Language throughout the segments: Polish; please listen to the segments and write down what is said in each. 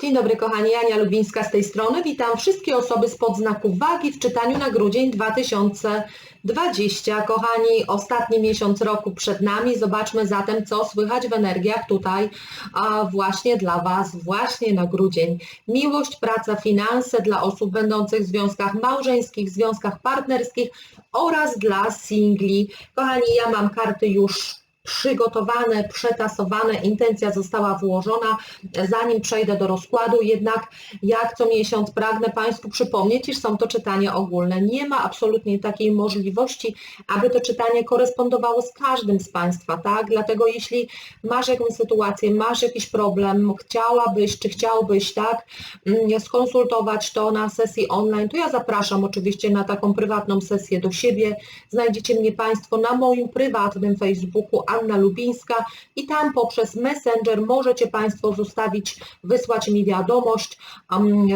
Dzień dobry kochani, Ania Lubińska z tej strony. Witam wszystkie osoby spod znaku wagi w czytaniu na grudzień 2020. Kochani, ostatni miesiąc roku przed nami. Zobaczmy zatem, co słychać w energiach tutaj a właśnie dla Was, właśnie na grudzień. Miłość, praca, finanse dla osób będących w związkach małżeńskich, związkach partnerskich oraz dla singli. Kochani, ja mam karty już przygotowane, przetasowane, intencja została włożona, zanim przejdę do rozkładu, jednak jak co miesiąc pragnę Państwu przypomnieć, iż są to czytania ogólne. Nie ma absolutnie takiej możliwości, aby to czytanie korespondowało z każdym z Państwa, tak? Dlatego jeśli masz jakąś sytuację, masz jakiś problem, chciałabyś, czy chciałbyś, tak, mm, skonsultować to na sesji online, to ja zapraszam oczywiście na taką prywatną sesję do siebie. Znajdziecie mnie Państwo na moim prywatnym Facebooku Anna Lubińska i tam poprzez Messenger możecie Państwo zostawić, wysłać mi wiadomość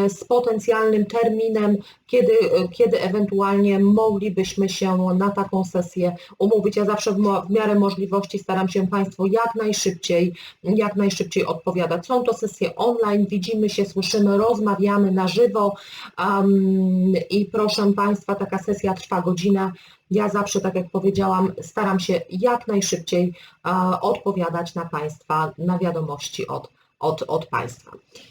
z potencjalnym terminem, kiedy, kiedy ewentualnie moglibyśmy się na taką sesję umówić. Ja zawsze w miarę możliwości staram się Państwu jak najszybciej, jak najszybciej odpowiadać. Są to sesje online, widzimy się, słyszymy, rozmawiamy na żywo um, i proszę Państwa, taka sesja trwa godzinę. Ja zawsze, tak jak powiedziałam, staram się jak najszybciej e, odpowiadać na Państwa, na wiadomości od, od, od Państwa.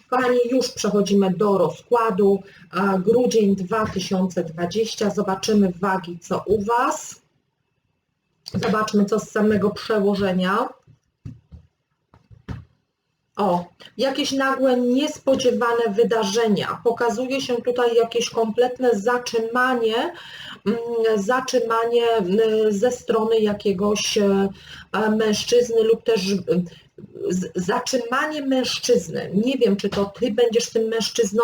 Kochani, już przechodzimy do rozkładu. E, Grudzień 2020. Zobaczymy wagi, co u Was. Zobaczmy, co z samego przełożenia. O, jakieś nagłe, niespodziewane wydarzenia. Pokazuje się tutaj jakieś kompletne zatrzymanie, mm, zatrzymanie mm, ze strony jakiegoś e, e, mężczyzny lub też z- zatrzymanie mężczyzny. Nie wiem, czy to ty będziesz tym mężczyzną,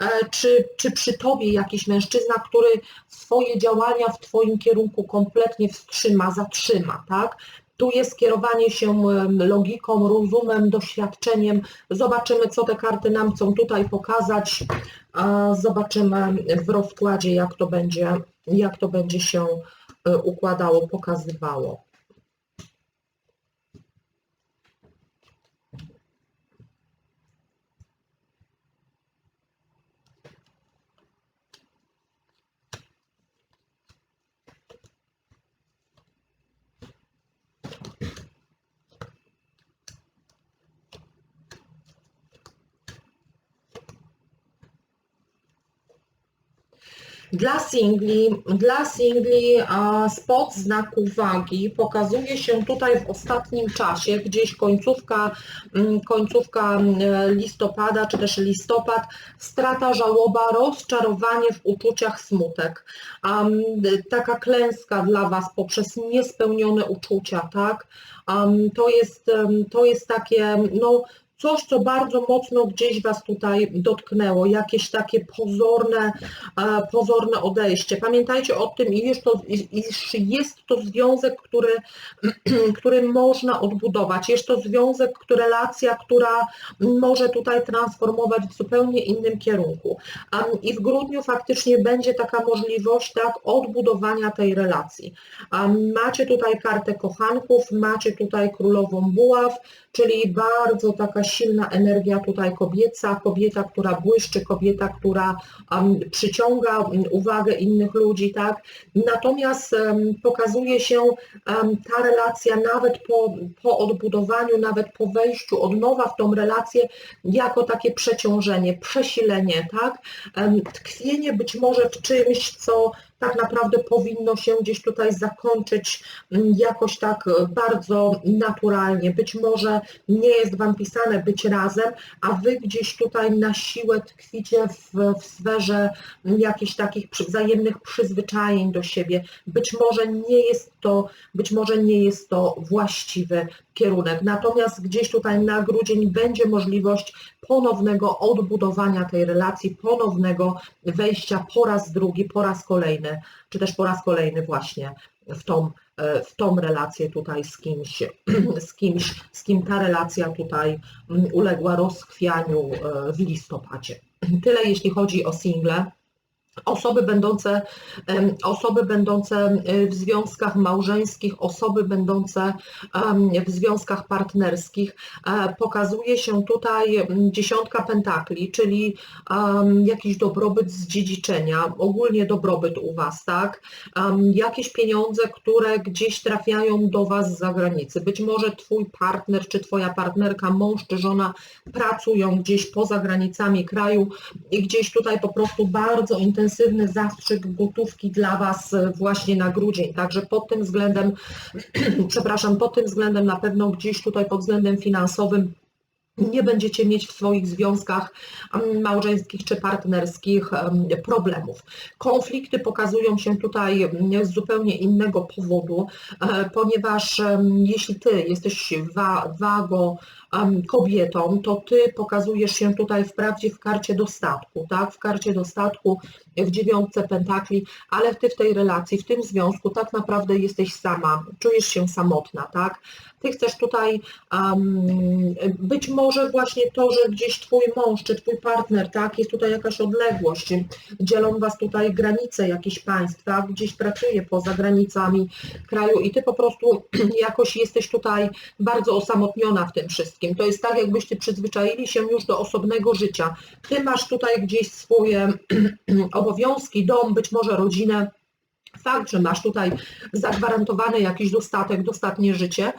e, czy, czy przy tobie jakiś mężczyzna, który swoje działania w twoim kierunku kompletnie wstrzyma, zatrzyma, tak? Tu jest kierowanie się logiką, rozumem, doświadczeniem. Zobaczymy, co te karty nam chcą tutaj pokazać. Zobaczymy w rozkładzie, jak to będzie, jak to będzie się e, układało, pokazywało. Dla singli, dla singli spod znaku wagi pokazuje się tutaj w ostatnim czasie, gdzieś końcówka, mm, końcówka mm, listopada, czy też listopad, strata, żałoba, rozczarowanie w uczuciach, smutek. Taka klęska dla Was poprzez niespełnione uczucia, tak? To, jest, to jest takie, no, coś, co bardzo mocno gdzieś Was tutaj dotknęło, jakieś takie pozorne, pozorne odejście. Pamiętajcie o tym, iż, to, iż jest to związek, który, który można odbudować. Jest to związek, relacja, która może tutaj transformować w zupełnie innym kierunku. I w grudniu faktycznie będzie taka możliwość tak odbudowania tej relacji. Macie tutaj kartę kochanków, macie tutaj królową buław, czyli bardzo taka silna energia tutaj kobieca, kobieta, która błyszczy, kobieta, która um, przyciąga uwagę innych ludzi, tak? Natomiast um, pokazuje się um, ta relacja nawet po, po odbudowaniu, nawet po wejściu od nowa w tą relację, jako takie przeciążenie, przesilenie, tak? Um, tkwienie być może w czymś, co tak naprawdę powinno się gdzieś tutaj zakończyć mm, jakoś tak e, bardzo naturalnie. Być może nie jest Wam pisane być razem, a Wy gdzieś tutaj na siłę tkwicie w, w sferze mm, jakichś takich przy- wzajemnych przyzwyczajeń do siebie. Być może nie jest to, być może nie jest to właściwy kierunek. Natomiast gdzieś tutaj na grudzień będzie możliwość ponownego odbudowania tej relacji, ponownego wejścia po raz drugi, po raz kolejny, czy też po raz kolejny właśnie w tą, w tą relację tutaj z kimś, z kimś, z kim ta relacja tutaj mm, uległa rozchwianiu e, w listopadzie. Tyle jeśli chodzi o single. Osoby będące, osoby będące w związkach małżeńskich, osoby będące w związkach partnerskich. E, Pokazuje się tutaj dziesiątka pentakli, czyli jakiś dobrobyt z dziedziczenia, ogólnie dobrobyt u Was, tak? Jakieś pieniądze, które gdzieś trafiają do Was z zagranicy. Być może Twój partner czy Twoja partnerka, mąż czy żona pracują gdzieś poza granicami kraju i gdzieś tutaj po prostu bardzo intensywny zastrzyk gotówki dla Was właśnie na grudzień. Także pod tym względem, przepraszam, pod tym względem na pewno gdzieś tutaj pod względem finansowym nie będziecie mieć w swoich związkach małżeńskich czy partnerskich em, problemów. Konflikty pokazują się tutaj z zupełnie innego powodu, e, ponieważ jeśli ty jesteś wa, wago em, kobietą, to ty pokazujesz się tutaj wprawdzie w karcie dostatku, tak? W karcie dostatku, w dziewiątce pentakli, ale ty w tej relacji, w tym związku tak naprawdę jesteś sama, czujesz się samotna, tak? Ty chcesz tutaj um, być może właśnie to, że gdzieś twój mąż czy twój partner, tak, jest tutaj jakaś odległość, dzielą was tutaj granice jakichś państw, tak, gdzieś pracuje poza granicami kraju i ty po prostu jakoś jesteś tutaj bardzo osamotniona w tym wszystkim. To jest tak, jakbyście przyzwyczaili się już do osobnego życia. Ty masz tutaj gdzieś swoje obowiązki, dom, być może rodzinę, fakt, że masz tutaj zagwarantowany jakiś dostatek, dostatnie życie,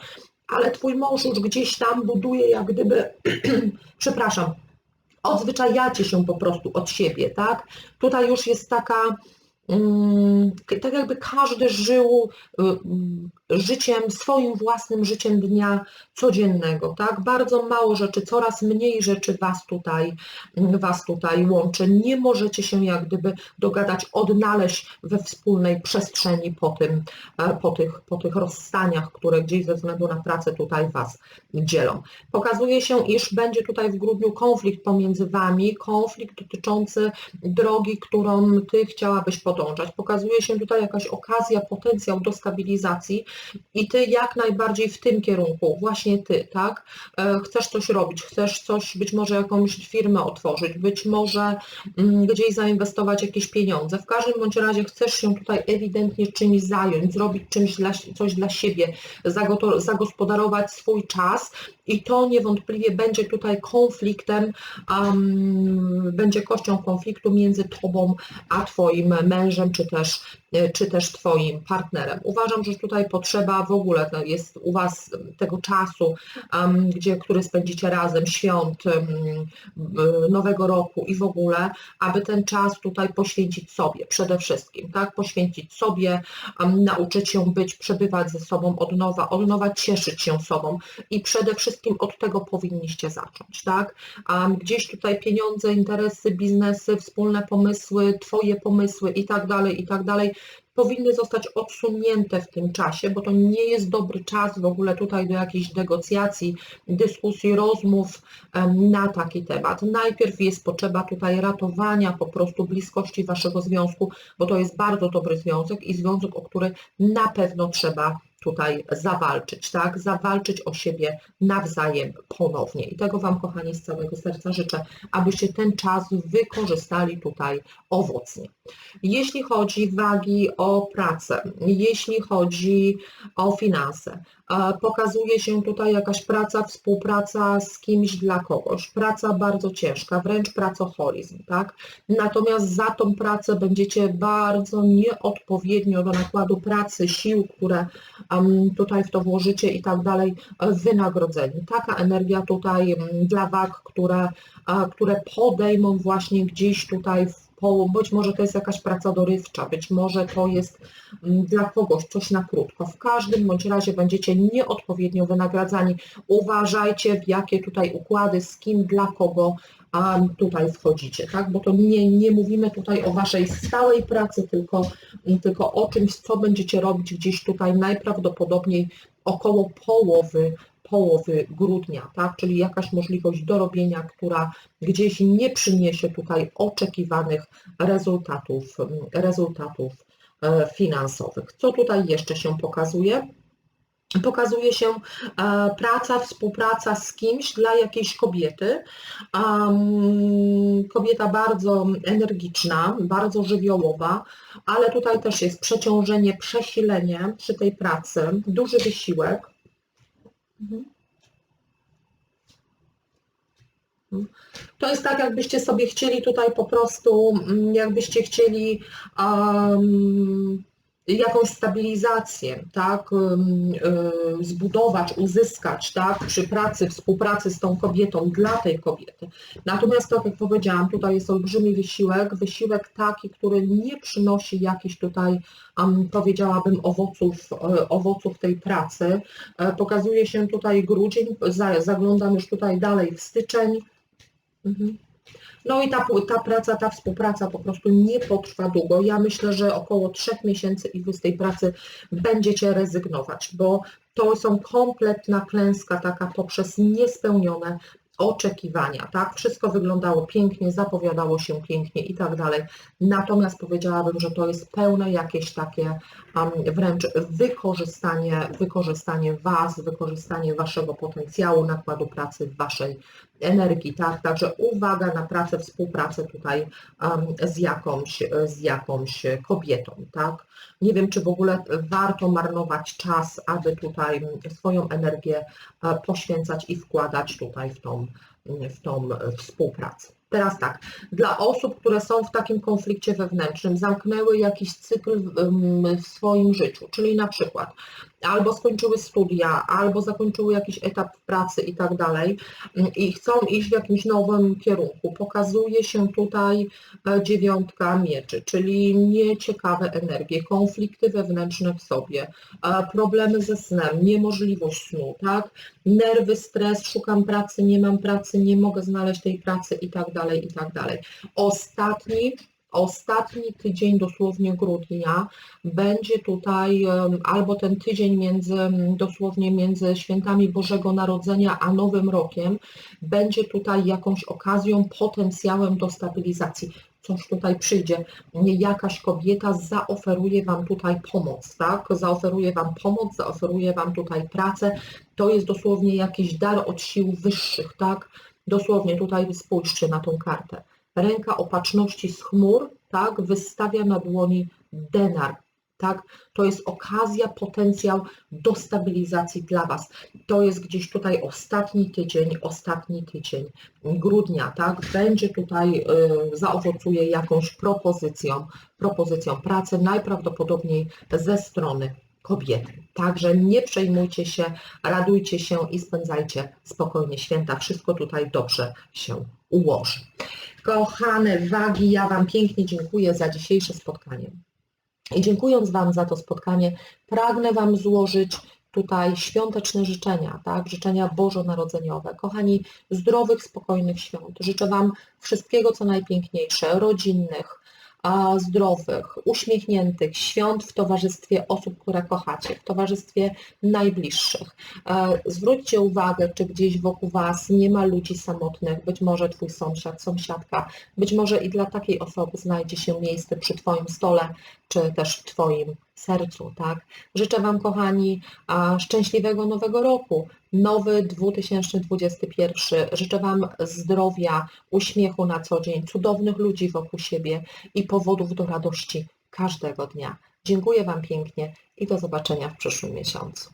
ale twój mąż już gdzieś tam buduje jak gdyby, przepraszam, odzwyczajacie się po prostu od siebie, tak? Tutaj już jest taka, mm, tak jakby każdy żył y, mm, życiem, swoim własnym życiem dnia codziennego, tak? Bardzo mało rzeczy, coraz mniej rzeczy was tutaj, was tutaj łączy. Nie możecie się jak gdyby dogadać, odnaleźć we wspólnej przestrzeni po tym, e, po tych, po tych rozstaniach, które gdzieś ze względu na pracę tutaj was dzielą. Pokazuje się, iż będzie tutaj w grudniu konflikt pomiędzy wami, konflikt dotyczący drogi, którą ty chciałabyś podążać. Pokazuje się tutaj jakaś okazja, potencjał do stabilizacji, i ty jak najbardziej w tym kierunku, właśnie ty, tak? E, Chcesz coś robić, chcesz coś, być może jakąś firmę otworzyć, być może mm, gdzieś zainwestować jakieś pieniądze. W każdym bądź razie chcesz się tutaj ewidentnie czymś zająć, zrobić czymś dla, coś dla siebie, zagospodarować swój czas i to niewątpliwie będzie tutaj konfliktem, um, będzie kością konfliktu między tobą a twoim mężem, czy też, e, czy też twoim partnerem. Uważam, że tutaj potrzeba w ogóle jest u was tego czasu, gdzie, który spędzicie razem, świąt, nowego roku i w ogóle, aby ten czas tutaj poświęcić sobie przede wszystkim, tak? Poświęcić sobie, nauczyć się być, przebywać ze sobą od nowa, od nowa cieszyć się sobą i przede wszystkim od tego powinniście zacząć, tak? Gdzieś tutaj pieniądze, interesy, biznesy, wspólne pomysły, Twoje pomysły i tak dalej, i tak dalej, powinny zostać odsunięte w tym czasie, bo to nie jest dobry czas w ogóle tutaj do jakichś negocjacji, dyskusji, rozmów na taki temat. Najpierw jest potrzeba tutaj ratowania po prostu bliskości Waszego związku, bo to jest bardzo dobry związek i związek, o który na pewno trzeba tutaj zawalczyć, tak? Zawalczyć o siebie nawzajem ponownie. I tego Wam, kochani, z całego serca życzę, abyście ten czas wykorzystali tutaj owocnie. Jeśli chodzi wagi o pracę, jeśli chodzi o finanse, e, pokazuje się tutaj jakaś praca, współpraca z kimś dla kogoś, praca bardzo ciężka, wręcz pracoholizm, tak? Natomiast za tą pracę będziecie bardzo nieodpowiednio do nakładu pracy, sił, które tutaj w to włożycie i tak dalej, e, wynagrodzeni. Taka energia tutaj dla wag, które, które podejmą właśnie gdzieś tutaj w być może to jest jakaś praca dorywcza, być może to jest dla kogoś coś na krótko. W każdym bądź razie będziecie nieodpowiednio wynagradzani. Uważajcie, w jakie tutaj układy, z kim, dla kogo a tutaj wchodzicie, tak? Bo to nie, nie mówimy tutaj o waszej stałej pracy, tylko, tylko o czymś, co będziecie robić gdzieś tutaj najprawdopodobniej około połowy połowy grudnia, tak? czyli jakaś możliwość dorobienia, która gdzieś nie przyniesie tutaj oczekiwanych rezultatów, rezultatów e, finansowych. Co tutaj jeszcze się pokazuje? Pokazuje się e, praca, współpraca z kimś dla jakiejś kobiety. Kobieta bardzo energiczna, bardzo żywiołowa, ale tutaj też jest przeciążenie, przesilenie przy tej pracy, duży wysiłek. Mhm. To jest tak, jakbyście sobie chcieli tutaj po prostu, mm, jakbyście chcieli um, jakąś stabilizację, tak, y, zbudować, uzyskać, tak, przy pracy, współpracy z tą kobietą, dla tej kobiety. Natomiast, tak jak powiedziałam, tutaj jest olbrzymi wysiłek, wysiłek taki, który nie przynosi jakichś tutaj, powiedziałabym, owoców, e, owoców tej pracy. E, pokazuje się tutaj grudzień, zaglądam już tutaj dalej w styczeń. Mhm. No i ta, ta praca, ta współpraca po prostu nie potrwa długo. Ja myślę, że około trzech miesięcy i wy z tej pracy będziecie rezygnować, bo to są kompletna klęska taka poprzez niespełnione oczekiwania, tak? Wszystko wyglądało pięknie, zapowiadało się pięknie i tak dalej. Natomiast powiedziałabym, że to jest pełne jakieś takie um, wręcz wykorzystanie, wykorzystanie Was, wykorzystanie Waszego potencjału, nakładu pracy, Waszej energii, tak? Także uwaga na pracę, współpracę tutaj z, jakąś, z jakąś kobietą, tak? Nie wiem, czy w ogóle warto marnować czas, aby tutaj swoją energię e, poświęcać i wkładać tutaj w tą, w tą współpracę. Teraz tak, dla osób, które są w takim konflikcie wewnętrznym, zamknęły jakiś cykl w swoim życiu, czyli na przykład albo skończyły studia, albo zakończyły jakiś etap pracy i tak dalej i chcą iść w jakimś nowym kierunku. Pokazuje się tutaj e, dziewiątka mieczy, czyli nieciekawe energie, konflikty wewnętrzne w sobie, e, problemy ze snem, niemożliwość snu, tak? Nerwy, stres, szukam pracy, nie mam pracy, nie mogę znaleźć tej pracy i tak dalej, i tak dalej. Ostatni ostatni tydzień dosłownie grudnia będzie tutaj albo ten tydzień między, dosłownie między świętami Bożego Narodzenia a Nowym Rokiem będzie tutaj jakąś okazją, potencjałem do stabilizacji. Coś tutaj przyjdzie, jakaś kobieta zaoferuje Wam tutaj pomoc, tak? Zaoferuje Wam pomoc, zaoferuje Wam tutaj pracę. To jest dosłownie jakiś dar od sił wyższych, tak? Dosłownie tutaj spójrzcie na tą kartę ręka opatrzności z chmur, tak, wystawia na dłoni denar, tak? To jest okazja, potencjał do stabilizacji dla Was. To jest gdzieś tutaj ostatni tydzień, ostatni tydzień grudnia, tak? Będzie tutaj, y, zaowocuje jakąś propozycją, propozycją pracy, najprawdopodobniej ze strony kobiety. Także nie przejmujcie się, radujcie się i spędzajcie spokojnie święta. Wszystko tutaj dobrze się ułoży. Kochane wagi, ja Wam pięknie dziękuję za dzisiejsze spotkanie. I dziękując Wam za to spotkanie, pragnę Wam złożyć tutaj świąteczne życzenia, tak? życzenia bożonarodzeniowe. Kochani, zdrowych, spokojnych świąt. Życzę Wam wszystkiego, co najpiękniejsze, rodzinnych, zdrowych, uśmiechniętych świąt w towarzystwie osób, które kochacie, w towarzystwie najbliższych. E, zwróćcie uwagę, czy gdzieś wokół Was nie ma ludzi samotnych, być może Twój sąsiad, sąsiadka, być może i dla takiej osoby znajdzie się miejsce przy Twoim stole, czy też w Twoim sercu, tak? Życzę Wam, kochani, szczęśliwego nowego roku, nowy 2021. Życzę Wam zdrowia, uśmiechu na co dzień, cudownych ludzi wokół siebie i powodów do radości każdego dnia. Dziękuję Wam pięknie i do zobaczenia w przyszłym miesiącu.